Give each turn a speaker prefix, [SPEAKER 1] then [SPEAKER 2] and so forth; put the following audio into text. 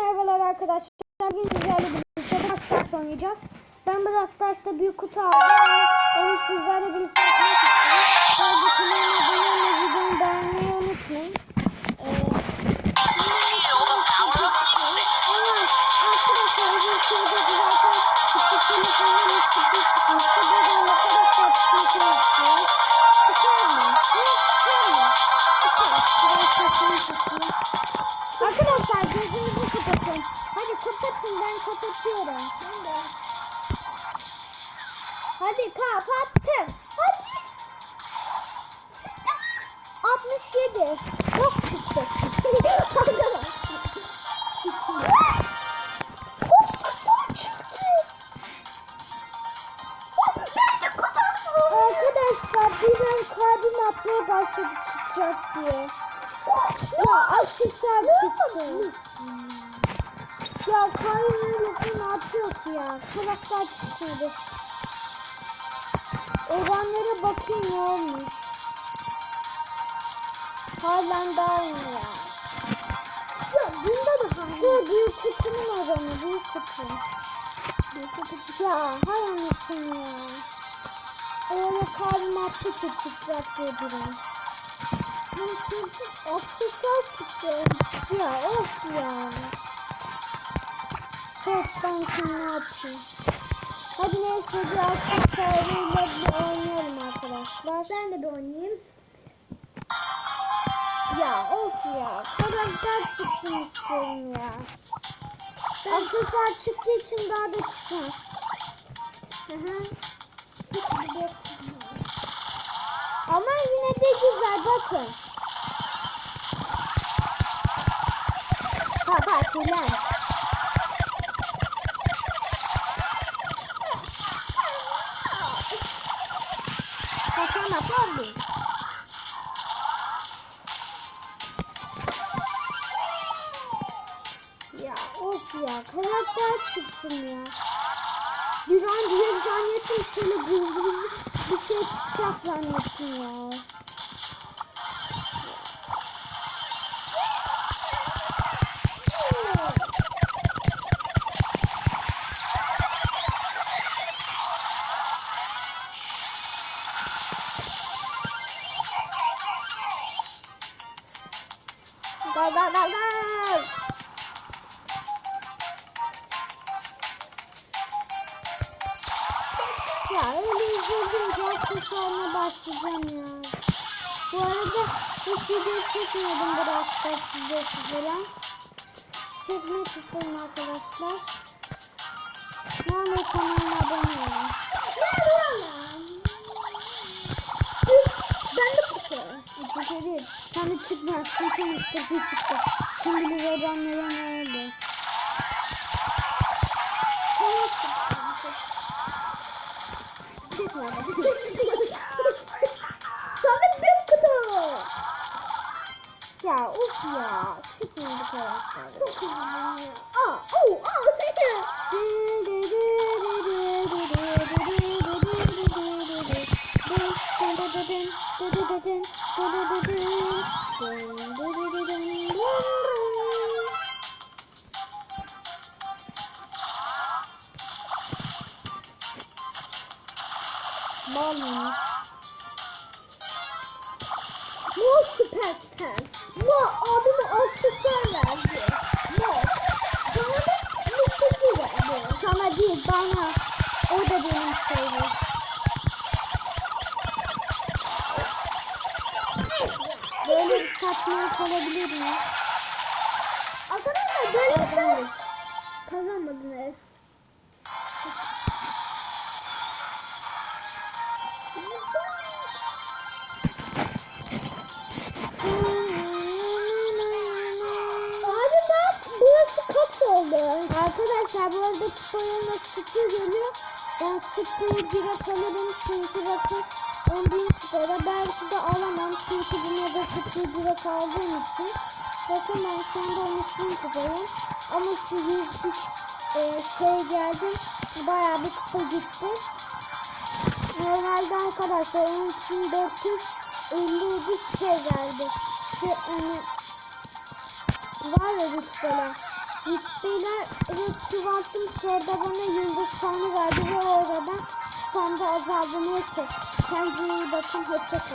[SPEAKER 1] merhabalar arkadaşlar. Bugün sizlerle birlikte Brawl oynayacağız. Ben Brawl büyük kutu aldım. Onu sizlerle birlikte yapmak. Bu arada kanalıma abone olmayı, videomu beğenmeyi unutmayın. Ee, arkadaşlar uzun süredir zaten küçük telefonlarımız küçük çıkmıştı. Buradan Hadi kapattım. Hadi. 67. Çok çıktı. Arkadaşlar. Birden kalbim atmaya başladı çıkacak diye. Ya aksesuar çıktı. Ya kalbim lafını atıyor ki ya. Karakter çıkmadı. Oranlara bakayım ne olmuş. Halen daha iyi ya. Ya bunda da hangi? Bu büyük kutunun oranı. Büyük kutu. Büyük kutu. Ya hay anasını ya. Öyle kalbim attıkça çıkacak diye durum. Aksesuar çıktı. Ya of ya. Seçten kim ne yapayım? Hadi neyse bir aksesuarıyla bir oynayalım arkadaşlar. Ben de bir oynayayım. Ya of ya. Karakter çıksın istiyorum ya. Aksesuar çıktığı için daha da çıkmaz. Hı hı. Ama yine de güzel bakın. Ha bak ulan. Kaçamaz abi. Ya of ya karakter çıksın ya. Bir an diye zannettim şöyle gizli bir şey çıkacak zannettim ya. Gel. Ya öyle üzüldüm ki aksesuarına başlayacağım ya. Bu arada hiç video çekmedim biraz da size falan. Çekmek istedim arkadaşlar. Olur kanalıma abone olun. Ben de kutu. Çünkü değil. Sen de çıkma. Çünkü Mustafa çıktı. Kim bilir oradan neler ne oldu. Sana bir kutu. Ya of ya. Çıkmadı karakter. Çok üzüldüm Balon. Mo süpersen. Mo abime aksesuar verdi. Mo. Bana da Mustafa verdi. Sana değil bana. O da benim sayılır. Böyle bir saçmalık olabilir mi? Arkadaşlar böyle bir şey. Kazanmadınız. Abi Arkadaşlar bu arada kupalarına sütü geliyor. Ben sütü direkt alırım çünkü bakın 10 bin kupada belki de alamam çünkü buna da sütü direkt aldığım için. Bakın ben şu anda 13 bin kupayım. Ama şu yüzlük e, şey geldi. Bayağı bir kupa gitti. Normalde arkadaşlar 13.457 şey geldi. Şu hani var ya rütbeler. YouTube'da çoğalttım. Sonra bana yıldız puanı verdi ve oradan kupam da azaldı. Neyse. Kendinize iyi bakın. Hoşçakalın.